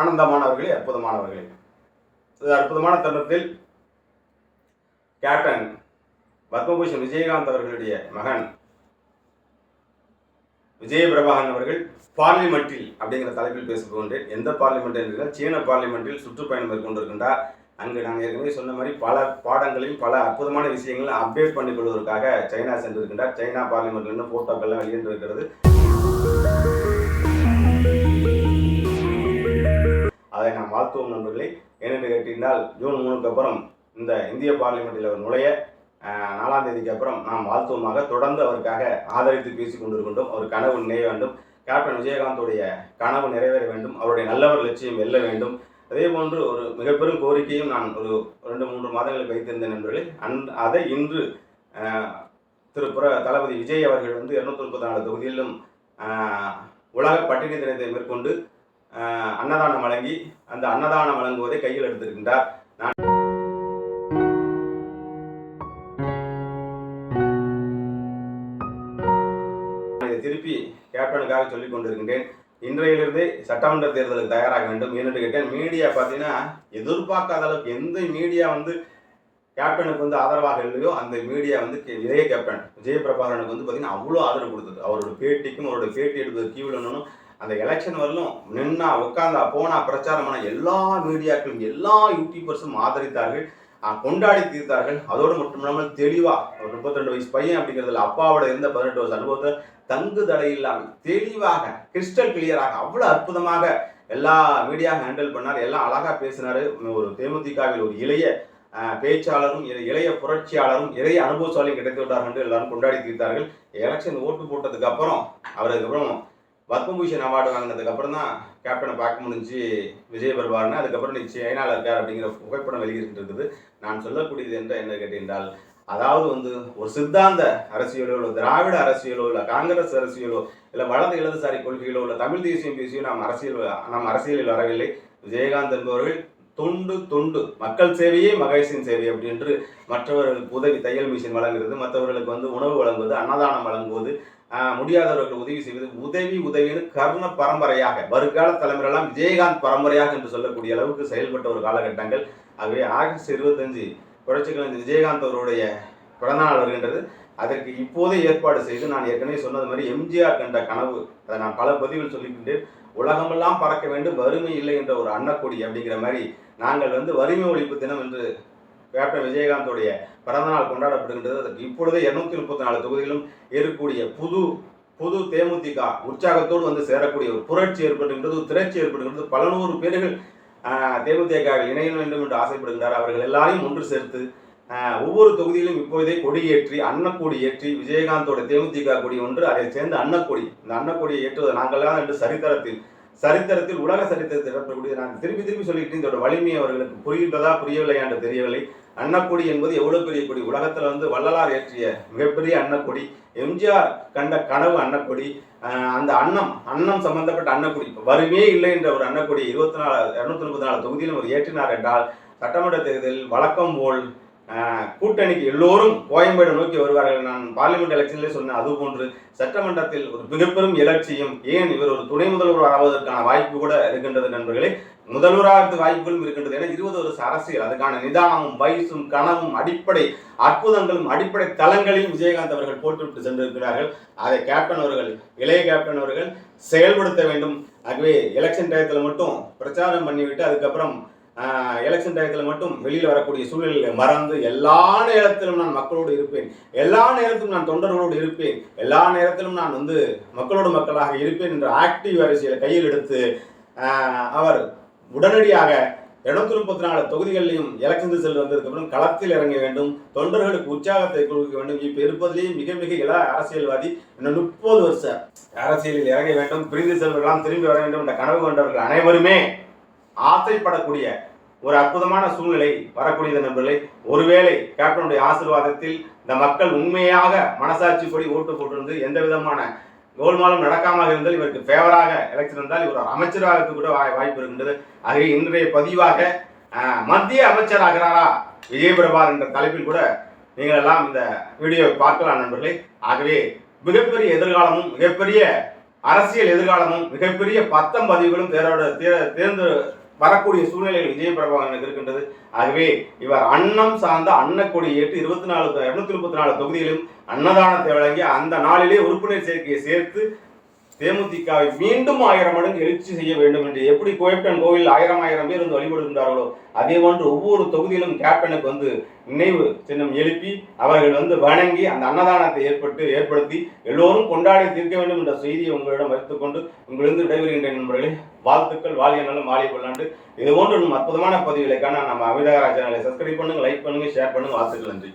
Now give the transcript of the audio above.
ஆனந்தமானவர்களே அற்புதமானவர்களே. இது அற்புதமான தருணத்தில் கேப்டன் பத்மபூஷன் விஜயகாந்த் அவர்களுடைய மகன் விஜய பிரபாகன் அவர்கள் பார்லிமெண்டில் அப்படிங்கிற தலைப்பில் பேசிக் எந்த பார்லிமெண்ட் என்றால் சீன பார்லிமெண்டில் சுற்றுப்பயணம் மேற்கொண்டிருக்கின்றார். அங்கு நான் ஏற்கனவே சொன்ன மாதிரி பல பாடங்களையும் பல அற்புதமான விஷயங்களை அப்டேட் பண்ணிக் கொள்வதற்காக சைனா சென்றிருக்கின்றார். சைனா பார்லிமெண்ட்லேருந்து போட்டோக்கள்லாம் வெளியிட்டிருக்கிறது. அதை நண்பர்களே. ஏனென்று கேட்டிருந்தால் ஜூன் மூணுக்கு அப்புறம் இந்த இந்திய பார்லிமெண்ட்டில் அவர் நுழைய நாலாம் தேதிக்கு அப்புறம் நாம் வாழ்த்துவமாக தொடர்ந்து அவருக்காக ஆதரித்து பேசி கொண்டிருக்கின்றோம். அவர் கனவு நினைய வேண்டும். கேப்டன் விஜயகாந்தோடைய கனவு நிறைவேற வேண்டும். அவருடைய நல்லவர் லட்சியம் வெல்ல வேண்டும். அதே போன்று ஒரு மிகப்பெரும் கோரிக்கையும் நான் ஒரு ரெண்டு மூன்று மாதங்களுக்கு வைத்திருந்தேன் நண்பர்களே. அந் அதை இன்று திரு புற தளபதி விஜய் அவர்கள் வந்து இருநூத்தி முப்பத்தி நாலு தொகுதியிலும் உலக பட்டினி தினத்தை மேற்கொண்டு அன்னதானம் வழங்கி அந்த அன்னதானம் வழங்குவதை கையில் எடுத்திருக்கின்றார். நான் இதை திருப்பி கேப்டனுக்காக சொல்லிக் கொண்டிருக்கின்றேன். இன்றையிலிருந்தே சட்டமன்ற தேர்தலுக்கு தயாராக வேண்டும் ஏன்னு கேட்டேன். மீடியா பார்த்தீங்கன்னா எதிர்பார்க்காத அளவுக்கு எந்த மீடியா வந்து கேப்டனுக்கு வந்து ஆதரவாக இல்லையோ அந்த மீடியா வந்து கே- இதய கேப்டன். விஜயபிரபாகரனுக்கு வந்து பார்த்தீங்கன்னா அவ்வளோ ஆதரவு கொடுத்தது. அவரோட பேட்டிக்கும் அவரோட பேட்டி எடுப்பது கீழே அந்த எலெக்ஷன் வரலும் நின்னா உட்காந்தா போனா பிரச்சாரமான எல்லா மீடியாக்களும் எல்லா யூடியூபர்ஸும் ஆதரித்தார்கள். கொண்டாடி தீர்த்தார்கள். அதோடு மட்டும் இல்லாமல் தெளிவா ஒரு முப்பத்தி ரெண்டு வயசு பையன் அப்படிங்கிறதுல அப்பாவோட இருந்த பதினெட்டு வயசு அனுபவத்தில் தங்கு தடை இல்லாமல் தெளிவாக கிறிஸ்டல் கிளியராக அவ்வளோ அற்புதமாக எல்லா மீடியா ஹேண்டில் பண்ணார். எல்லாம் அழகாக பேசினார். ஒரு தேமுதிகவில் ஒரு இளைய பேச்சாளரும் இளைய புரட்சியாளரும் இளைய அனுபவசாலியும் கிடைத்து விட்டார்கள் என்று எல்லாரும் கொண்டாடி தீர்த்தார்கள். எலெக்ஷன் ஓட்டு போட்டதுக்கு அப்புறம் அவருக்கு அப்புறம் பத்மபூஷன் அவார்டு வாங்கினதுக்கு அப்புறம் தான் கேப்டனை பார்க்க முடிஞ்சு விஜய் வருவார்னு அதுக்கப்புறம் நீ சைனாவில் இருக்கார் அப்படிங்கிற புகைப்படம் வெளியிட்டு இருக்குது நான் சொல்லக்கூடியது என்ற என்ன கேட்டிருந்தால் அதாவது வந்து ஒரு சித்தாந்த அரசியலோ இல்லை திராவிட அரசியலோ இல்லை காங்கிரஸ் அரசியலோ இல்லை வலது இடதுசாரி கொள்கைகளோ இல்லை தமிழ் தேசியம் பேசியோ நாம் அரசியல் நாம் அரசியலில் வரவில்லை. விஜயகாந்த் என்பவர்கள் தொண்டு தொண்டு மக்கள் சேவையே மகேஷின் சேவை அப்படின்று மற்றவர்களுக்கு உதவி தையல் மிஷின் வழங்குறது மற்றவர்களுக்கு வந்து உணவு வழங்குவது அன்னதானம் வழங்குவது முடியாதவர்கள் முடியாதவர்களுக்கு உதவி செய்வது உதவி உதவின்னு கர்ண பரம்பரையாக வருங்கால தலைமுறையெல்லாம் விஜயகாந்த் பரம்பரையாக என்று சொல்லக்கூடிய அளவுக்கு செயல்பட்ட ஒரு காலகட்டங்கள். ஆகவே ஆகஸ்ட் இருபத்தஞ்சு புரட்சிக்கலைஞர் விஜயகாந்த் அவருடைய பிறந்தநாள் வருகின்றது. அதற்கு இப்போதே ஏற்பாடு செய்து நான் ஏற்கனவே சொன்னது மாதிரி எம்ஜிஆர் கண்ட கனவு அதை நான் பல பதிவில் சொல்லிக்கின்றேன். உலகமெல்லாம் பறக்க வேண்டும் வறுமை இல்லை என்ற ஒரு அன்னக்கொடி அப்படிங்கிற மாதிரி நாங்கள் வந்து வறுமை ஒழிப்பு தினம் என்று கேப்டன் விஜயகாந்தோடைய பிறந்தநாள் கொண்டாடப்படுகின்றது. அதற்கு இப்பொழுதே இருநூத்தி முப்பத்தி நாலு தொகுதிகளும் இருக்கக்கூடிய புது புது தேமுதிக உற்சாகத்தோடு வந்து சேரக்கூடிய ஒரு புரட்சி ஏற்படுகின்றது ஒரு திரட்சி ஏற்படுகின்றது. பல நூறு பேர்கள் தேமுதிகவில் இணைய வேண்டும் என்று ஆசைப்படுகின்றார். அவர்கள் எல்லாரையும் ஒன்று சேர்த்து ஒவ்வொரு தொகுதியிலும் இப்பொழுதே கொடியேற்றி அன்னக்கொடி ஏற்றி விஜயகாந்தோட தேமுதிக கொடி ஒன்று அதை சேர்ந்து அன்னக்கொடி. இந்த அன்னக்கொடியை ஏற்றுவது நாங்கள்லாம் என்று சரித்திரத்தில் சரித்திரத்தில் உலக சரித்திரத்தில் இடப்படக்கூடிய நான் திரும்பி திரும்பி சொல்லிட்டு இதோட வலிமை அவர்களுக்கு புரிகின்றதா புரியவில்லையா என்று தெரியவில்லை. அன்னக்கொடி என்பது எவ்வளவு பெரிய கொடி? உலகத்துல வந்து வள்ளலார் ஏற்றிய மிகப்பெரிய அன்னக்கொடி. எம்ஜிஆர் கண்ட கனவு அன்னக்கொடி. அந்த அன்னம் அன்னம் சம்பந்தப்பட்ட அன்னக்குடி. வருமே இல்லை என்ற ஒரு அன்னக்குடி இருபத்தி நாலு இருநூத்தி முப்பத்தி நாலு தொகுதியிலும் அவர் ஏற்றினார் என்றால் சட்டமன்ற தேர்தலில் வழக்கம் போல் கூட்டணிக்கு எல்லோரும் கோயம்பேடு நோக்கி வருவார்கள். நான் பார்லிமெண்ட் எலெக்ஷன்லேயே சொன்னேன் அது போன்று சட்டமன்றத்தில் ஒரு மிகப்பெரும் எழுச்சியும் ஏன் இவர் ஒரு துணை முதல்வர் ஆவதற்கான வாய்ப்பு கூட இருக்கின்றது நண்பர்களே. முதல்வராக வாய்ப்புகளும் இருக்கின்றது. ஏன்னா இருபது வருஷ அரசியல் அதுக்கான நிதானமும் வயசும் கனவும் அடிப்படை அற்புதங்களும் அடிப்படை தளங்களையும் விஜயகாந்த் அவர்கள் போட்டுவிட்டு சென்றிருக்கிறார்கள். அதை கேப்டன் அவர்கள் இளைய கேப்டன் அவர்கள் செயல்படுத்த வேண்டும். ஆகவே எலெக்ஷன் டயத்தில் மட்டும் பிரச்சாரம் பண்ணிவிட்டு அதுக்கப்புறம் எலெக்ஷன் டயத்தில் மட்டும் வெளியில் வரக்கூடிய சூழ்நிலையை மறந்து எல்லா நேரத்திலும் நான் மக்களோடு இருப்பேன். எல்லா நேரத்திலும் நான் தொண்டர்களோடு இருப்பேன். எல்லா நேரத்திலும் நான் வந்து மக்களோடு மக்களாக இருப்பேன் என்ற ஆக்டிவ் அரசியலை கையில் எடுத்து அவர் உடனடியாக இருநூத்தி முப்பத்தி நாலு தொகுதிகளிலையும் எலெக்ஷன் ரிசல்ட் வந்ததுக்கப்புறம் களத்தில் இறங்க வேண்டும். தொண்டர்களுக்கு உற்சாகத்தை கொடுக்க வேண்டும். இப்போ இருப்பதிலேயே மிக மிக இள அரசியல்வாதி இன்னும் முப்பது வருஷ அரசியலில் இறங்க வேண்டும். பிரிந்து செல்வர்களாம் திரும்பி வர வேண்டும் என்ற கனவு கொண்டவர்கள் அனைவருமே ஆசைப்படக்கூடிய ஒரு அற்புதமான சூழ்நிலை வரக்கூடியது நண்பர்களே. ஒருவேளை கேப்டனுடைய ஆசீர்வாதத்தில் இந்த மக்கள் உண்மையாக மனசாட்சிப்படி ஓட்டு போட்டிருந்து எந்த விதமான கோல்மாலும் நடக்காமல் இருந்தால் இவருக்கு ஃபேவராக எலெக்ஷன் இருந்தால் இவர் ஒரு அமைச்சராக கூட வாய்- வாய்ப்பு இருக்கின்றது. ஆகவே இன்றைய பதிவாக மத்திய அமைச்சராகிறாரா விஜயபிரபார் என்ற தலைப்பில் கூட நீங்கள் எல்லாம் இந்த வீடியோவை பார்க்கலாம் நண்பர்களே. ஆகவே மிகப்பெரிய எதிர்காலமும் மிகப்பெரிய அரசியல் எதிர்காலமும் மிகப்பெரிய பத்தம் பதிவுகளும் தேரோட தேர்ந்து வரக்கூடிய சூழ்நிலைகள் விஜய பிரபாகரனுக்கு இருக்கின்றது. ஆகவே இவர் அன்னம் சார்ந்த அன்னக்கொடி ஏற்று இருபத்தி நாலு இருநூத்தி முப்பத்தி நாலு தொகுதியிலும் அன்னதானத்தை வழங்கி அந்த நாளிலே உறுப்பினர் சேர்க்கையை சேர்த்து தேமுதிகவை மீண்டும் ஆயிரம் மடங்கு எழுச்சி செய்ய வேண்டும் என்று எப்படி கோயப்டன் கோவில் ஆயிரம் ஆயிரம் பேர் வந்து வழிபடுகின்றார்களோ அதே போன்று ஒவ்வொரு தொகுதியிலும் கேப்டனுக்கு வந்து நினைவு சின்னம் எழுப்பி அவர்கள் வந்து வணங்கி அந்த அன்னதானத்தை ஏற்பட்டு ஏற்படுத்தி எல்லோரும் கொண்டாடி தீர்க்க வேண்டும் என்ற செய்தியை உங்களிடம் வைத்துக் கொண்டு உங்களிருந்து விடைபெறுகின்ற நண்பர்களே. வாழ்த்துக்கள் வாழிய நலம் வாழிய கொள்ளாண்டு இது போன்ற அற்புதமான பதிவுகளை காண நம்ம அமிதகரா சேனலை சப்ஸ்கிரைப் பண்ணுங்க லைக் பண்ணுங்க ஷேர் பண்ணுங்க. வாழ்த்துக்கள் நன்றி.